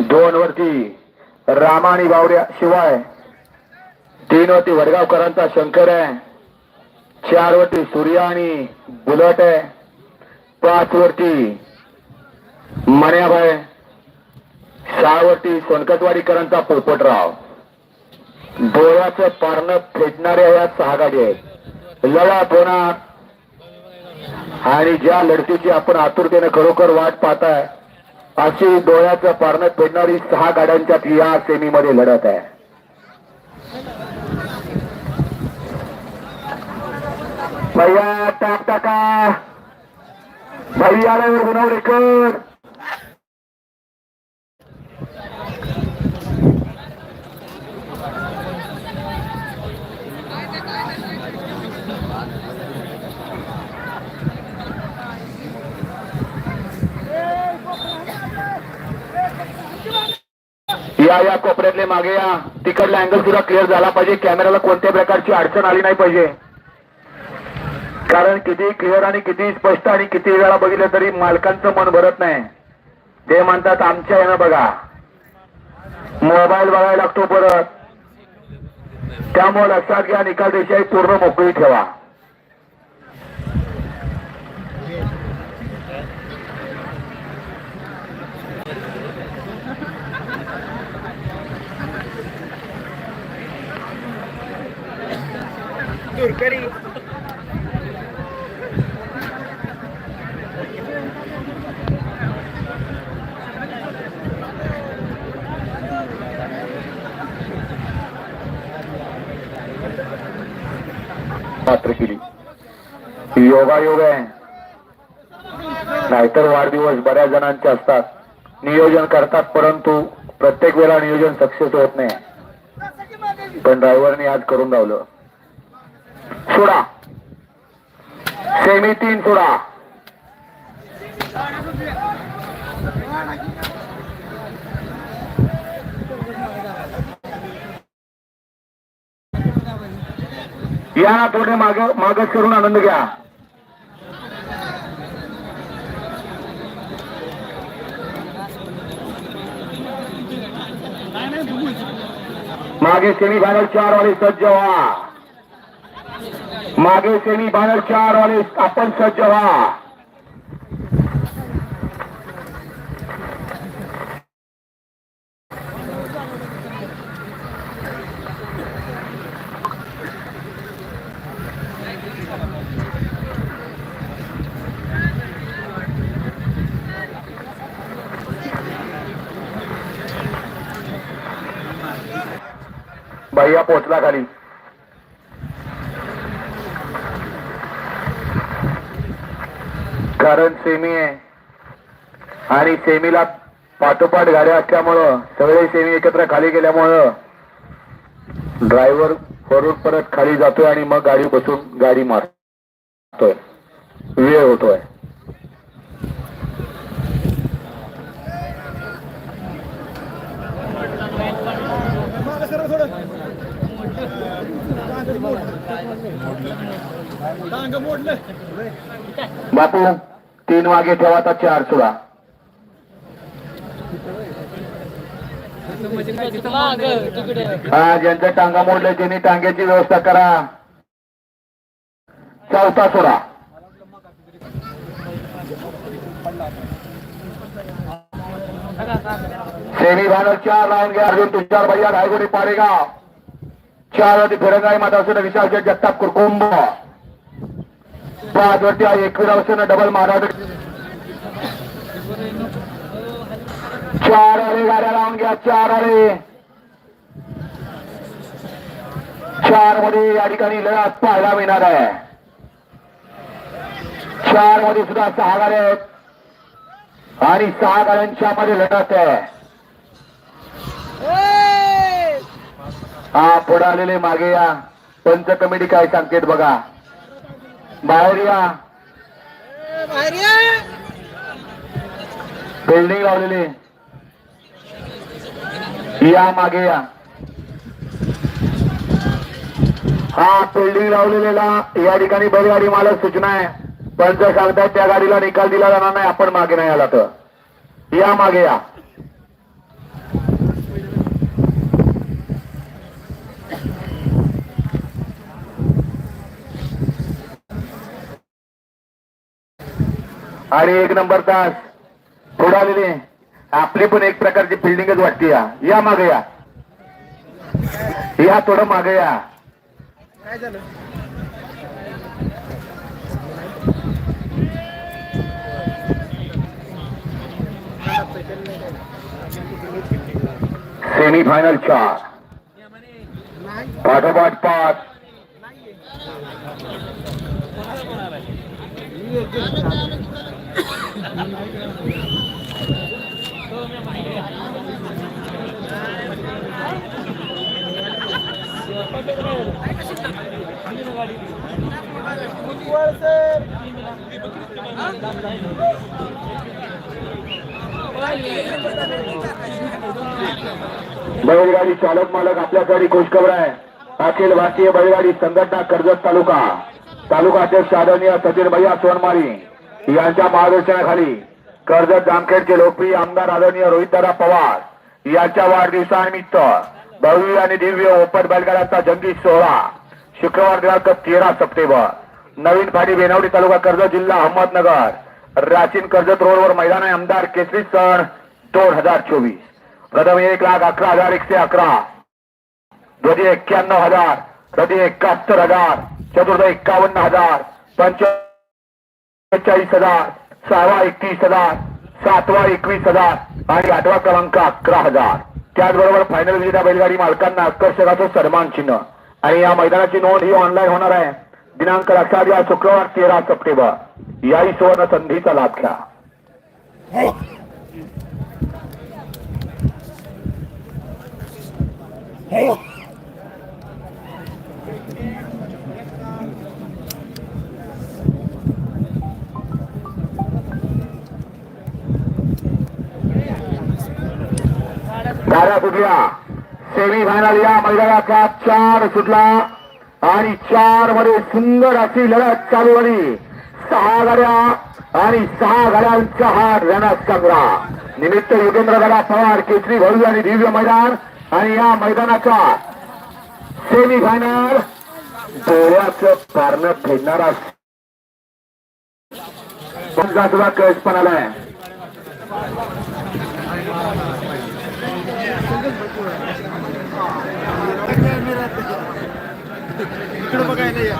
दोन वरती रामा आणि बावड्या शिवाय तीन वरती वडगावकरांचा शंकर आहे. चार वरती सूर्या आणि बुलट आहे. पाच वरती मण्याबाई सहा वरती सोनकतवाडीकरांचा पोपटराव. डोळ्याचं पारणं फेटणाऱ्या या सहा गाडी आहेत. लढा होणार. आणि ज्या लढतीची आपण आतुरतेने खरोखर वाट पाहताय अशी डोळ्याचं पारण फेडणारी सहा गाड्यांच्यात या सेमीमध्ये लढत आहे. भैया टाक टाका. भैया गुणावर रेकॉर्ड या या कोपऱ्यातले मागे या. तिकडला अँगल सुद्धा क्लिअर झाला पाहिजे. कॅमेराला कोणत्या प्रकारची अडचण आली नाही पाहिजे. कारण किती क्लिअर आणि किती स्पष्ट आणि किती वेळा बघितलं तरी मालकांचं मन भरत नाही. ते म्हणतात आमच्या यानं बघा. मोबाईल बघायला लागतो परत. त्यामुळे लक्षात घ्या निकाल देशाही पूर्ण मोकळी ठेवा. पात्र केली. ही योगायोग आहे. नाहीतर वाढदिवस बऱ्याच जणांचे असतात. नियोजन करतात परंतु प्रत्येक वेळा नियोजन सक्सेस होत नाही. पण ड्रायव्हरने आज करून लावलं. सोडा. सेमी तीन सोडा. या थोडे माग मागच करून आनंद घ्या. मागे सेमी फायनल चार वाले सज्ज व्हा. मागे सेमी फायनल चार वाले आपण सज्ज व्हा. भैया पोचला खाली. कारण सेमी आहे. आणि सेमीला पाठोपाठ गाड्या असल्यामुळं सगळे सेमी एकत्र खाली गेल्यामुळं ड्रायव्हर वरून परत खाली जातोय आणि मग गाडी बसून गाडी मारतोय. वेळ होतोय. बापू तीन वागे ठेवा आता चार सोळा हा ज्यांच्या टांगा मोडल्या त्यांनी टांग्याची व्यवस्था करा. चौथा सोडा. सेमी फायनल चार राऊंड घ्या. अर्जुन तुषार भैया धायगुडी पाडेगाव चार वरती फिरंगाई माता विशाल शेठ जगताप कुरकुंभ. पाच वरती आहे एकवीर असून डबल महाराज चार आले गाड्या लावून घ्या चार आले. चारमध्ये या ठिकाणी लढत पाहायला मिळणार आहे. चारमध्ये सुद्धा सहा गाड्या आहेत. आणि सहा गाड्यांच्या मध्ये लढत आहे. हा पुढे आलेले मागे या. पंच कमिटी काय सांगतेत बघा. बाहेर या. बिल्डिंग लावलेली. या मागे या. हा बिल्डिंग लावलेला या ठिकाणी बैलगाडी मालक सूचना आहे. पंच सांगतायत त्या गाडीला निकाल दिला जाणार नाही. आपण मागे नाही आला तर. या मागे या. आणि एक नंबर तास. पुढे आलेले आपली पण एक प्रकारची फिल्डिंगच वाटते या. या मागे या. या थोडं मागे या. सेमीफायनल सेमी फायनल चार. पाठोपाठ पाच. सर बैलगाडी चालक मालक आपल्यासाठी खुशखबर आहे. अखिल भारतीय बैलगाडी संघटना कर्जत तालुका. तालुका अध्यक्ष आदरणीय सचिन भैया सोनमारी. यांच्या मार्गदर्शनाखाली कर्जत जामखेडचे लोकप्रिय आमदार आदरणीय रोहितदादा पवार यांच्या वाढदिवसानिमित्त भव्य आणि दिव्य ओपन बैलगाड्याचा जंगी सोहळा शुक्रवार दिनांक तेरा सप्टेंबर नवीन फाटी बेनावडी तालुका कर्जत जिल्हा अहमदनगर राचीन कर्जत रोडवर मैदान आहे. आमदार केसरी सण दोन हजार चोवीस. प्रथम एक लाख अकरा हजार एकशे अकरा. ध्वजी एक्क्याण्णव हजार कधी एकाहत्तर हजार चतुर्थ एक्कावन्न हजार चाळीस हजार सहावा एकतीस हजार सातवा एकवीस हजार आणि आठवा क्रमांक अकरा हजार. त्याचबरोबर फायनल विजेत्या बैलगाडी मालकांना आकर्षकाचं सन्मान चिन्ह. आणि या मैदानाची नोंद ही ऑनलाईन होणार आहे. दिनांक लक्षात घ्या शुक्रवार तेरा सप्टेंबर. याही सुवर्ण संधीचा लाभ घ्या. हो. गाड्या सुटल्या सेमी फायनल या मैदानाचा चार सुटला. आणि चारमध्ये सुंदर अशी लढत चालू झाली. सहा गाड्या आणि सहा गाड्यांचा हा रणस संग्राम निमित्त योगेंद्र गडा पवार केसरी भव्य आणि दिव्य मैदान. आणि या मैदानाचा सेमी फायनल डोळ्याचं कारण फेडणारा सुद्धा कळस पण इकडे बघायला या.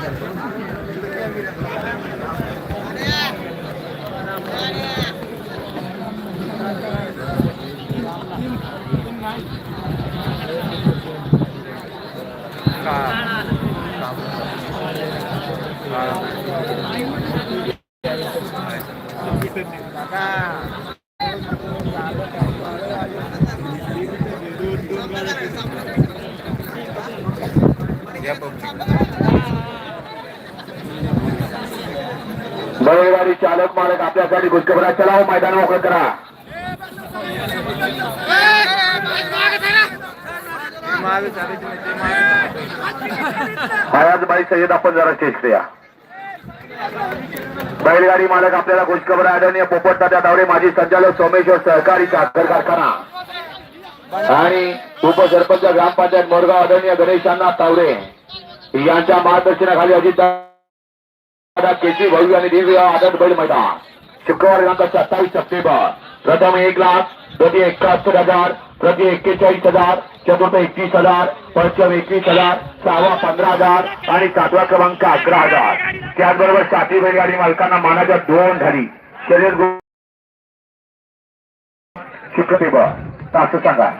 बैलगाडी चालक मालक आपल्यासाठी गुजखबरा चलाव हो, मैदान मोकळं करा. महाराज बाई सय्यद आपण जरा स्टेज या. बैलगाडी मालक आपल्याला खुशखबर आदरणीय पोपट तात्या तावडे माजी संचालक सोमेश्वर सहकारी साखर कारखाना. आणि उपसरपंच ग्रामपंचायत मोरगाव आदरणीय गणेशांना तावडे यांच्या मार्गदर्शनाखाली अजित दादा केसी भव्य आणि दिव्य आदत बैल मैदान. शुक्रवार दिनांक सत्तावीस सप्टेंबर. प्रथम एक लाख द्वितीय एकाहत्तर हजार प्रति एक्केचाळीस हजार चतुर्थ एकतीस हजार पंचम एकवीस हजार सहावा पंधरा हजार आणि सातवा क्रमांक अकरा हजार. त्याचबरोबर सातवी बैलगाडी मालकांना मानाच्या दोन झाली शरीर शुक्रवार असं सांगा.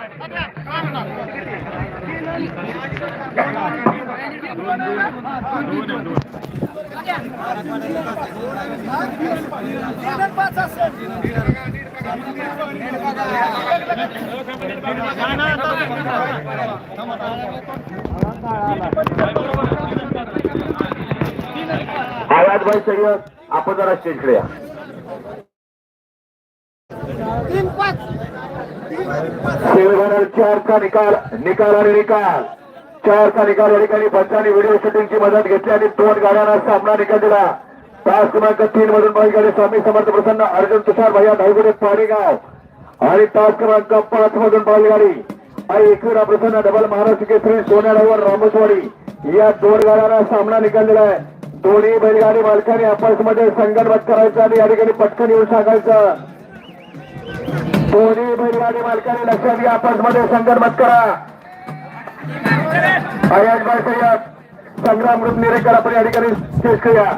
आवाज भाई सय्यद आपण जरा स्टेजकडे या. चार का निकाल निकाल आणि निकाल. चार का निकाल या ठिकाणी पंचांनी व्हिडिओ शूटिंगची मदत घेतली आणि दोन गाड्यांना सामना निकाल दिला. तास क्रमांक तीन मधून बैलगाडी स्वामी समर्थ प्रसन्न अर्जुन तुषार भैया धावगुडे पाणीगाव आणि तास क्रमांक पाच मधून बैलगाडी. आणि एकविरा प्रसन्न डबल महाराष्ट्र केसरी सोन्या ड्रायव्हर रामोसवाडी. या दोन गाड्यांना सामना निकाल दिलाय दोन्ही बैलगाडी मालकाने आपसमध्ये संगनमत करायचं आणि या ठिकाणी पटकन येऊन सांगायचं. दोन्ही बैलगाडी मालकाने लक्षात घ्या आपसमध्ये संगनमत करा. आयात बाय संग्राम ग्रुप निरेकर आपण या. ठिकाणी स्टेज करूया